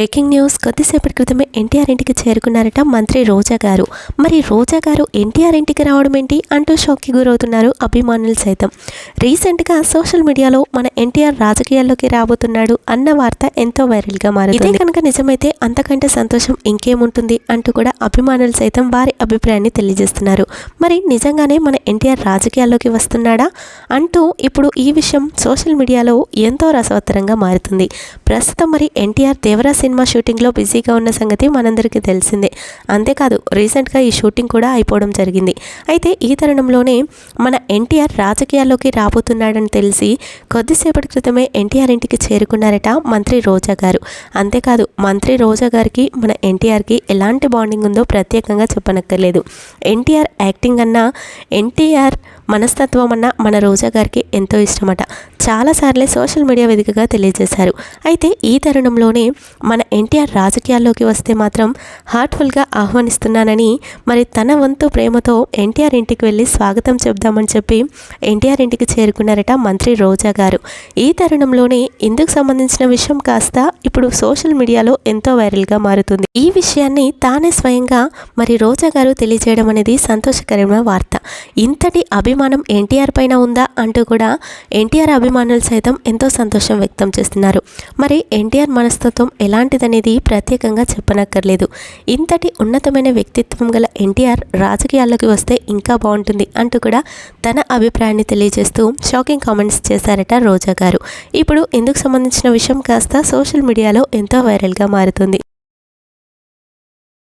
Breaking news కొద్దిసేపటి క్రితమే ఎన్టీఆర్ ఇంటికి చేరుకున్నారట మంత్రి రోజా గారు. మరి రోజా గారు ఎన్టీఆర్ ఇంటికి రావడం ఏంటి అంటూ షాక్కి గురవుతున్నారు అభిమానులు సైతం. రీసెంట్గా సోషల్ మీడియాలో మన ఎన్టీఆర్ రాజకీయాల్లోకి రాబోతున్నాడు అన్న వార్త ఎంతో వైరల్గా మారింది ఇదే కనుక నిజమైతే అంతకంటే సంతోషం ఇంకేముంటుంది అంటూ కూడా అభిమానులు సైతం వారి అభిప్రాయాన్ని తెలియజేస్తున్నారు. మరి నిజంగానే మన ఎన్టీఆర్ రాజకీయాల్లోకి వస్తున్నాడా అంటూ ఇప్పుడు ఈ విషయం సోషల్ మీడియాలో ఎంతో రసవత్తరంగా మారుతుంది. ప్రస్తుతం మరి ఎన్టీఆర్ దేవరా సినిమా షూటింగ్లో బిజీగా ఉన్న సంగతి మనందరికీ తెలిసిందే. అంతేకాదు రీసెంట్గా ఈ షూటింగ్ కూడా అయిపోవడం జరిగింది. అయితే ఈ తరుణంలోనే మన ఎన్టీఆర్ రాజకీయాల్లోకి రాబోతున్నాడని తెలిసి కొద్దిసేపటి క్రితమే ఎన్టీఆర్ ఇంటికి చేరుకున్నారట మంత్రి రోజా గారు. అంతేకాదు మంత్రి రోజా గారికి మన ఎన్టీఆర్కి ఎలాంటి బాండింగ్ ఉందో ప్రత్యేకంగా చెప్పనక్కర్లేదు. ఎన్టీఆర్ యాక్టింగ్ అన్నా ఎన్టీఆర్ మనస్తత్వం అన్న మన రోజా గారికి ఎంతో ఇష్టమట. చాలాసార్లే సోషల్ మీడియా వేదికగా తెలియజేశారు. అయితే ఈ తరుణంలోనే మన ఎన్టీఆర్ రాజకీయాల్లోకి వస్తే మాత్రం హార్ట్ఫుల్గా ఆహ్వానిస్తున్నానని మరి తన వంతు ప్రేమతో ఎన్టీఆర్ ఇంటికి వెళ్ళి స్వాగతం చెప్దామని చెప్పి ఎన్టీఆర్ ఇంటికి చేరుకున్నారట మంత్రి రోజా గారు. ఈ తరుణంలోనే ఇందుకు సంబంధించిన విషయం కాస్త ఇప్పుడు సోషల్ మీడియాలో ఎంతో వైరల్గా మారుతుంది. ఈ విషయాన్ని తానే స్వయంగా మరి రోజా గారు తెలియజేయడం అనేది సంతోషకరమైన వార్త. ఇంతటి అభిమానం ఎన్టీఆర్ పైన ఉందా అంటూ కూడా ఎన్టీఆర్ అభిమానులు సైతం ఎంతో సంతోషం వ్యక్తం చేస్తున్నారు. మరి ఎన్టీఆర్ మనస్తత్వం ఎలాంటిదనేది ప్రత్యేకంగా చెప్పనక్కర్లేదు. ఇంతటి ఉన్నతమైన వ్యక్తిత్వం గల ఎన్టీఆర్ రాజకీయాల్లోకి వస్తే ఇంకా బాగుంటుంది అంటూ కూడా తన అభిప్రాయాన్ని తెలియజేస్తూ షాకింగ్ కామెంట్స్ చేశారట రోజా గారు. ఇప్పుడు ఇందుకు సంబంధించిన విషయం కాస్త సోషల్ మీడియాలో ఎంతో వైరల్గా మారుతుంది.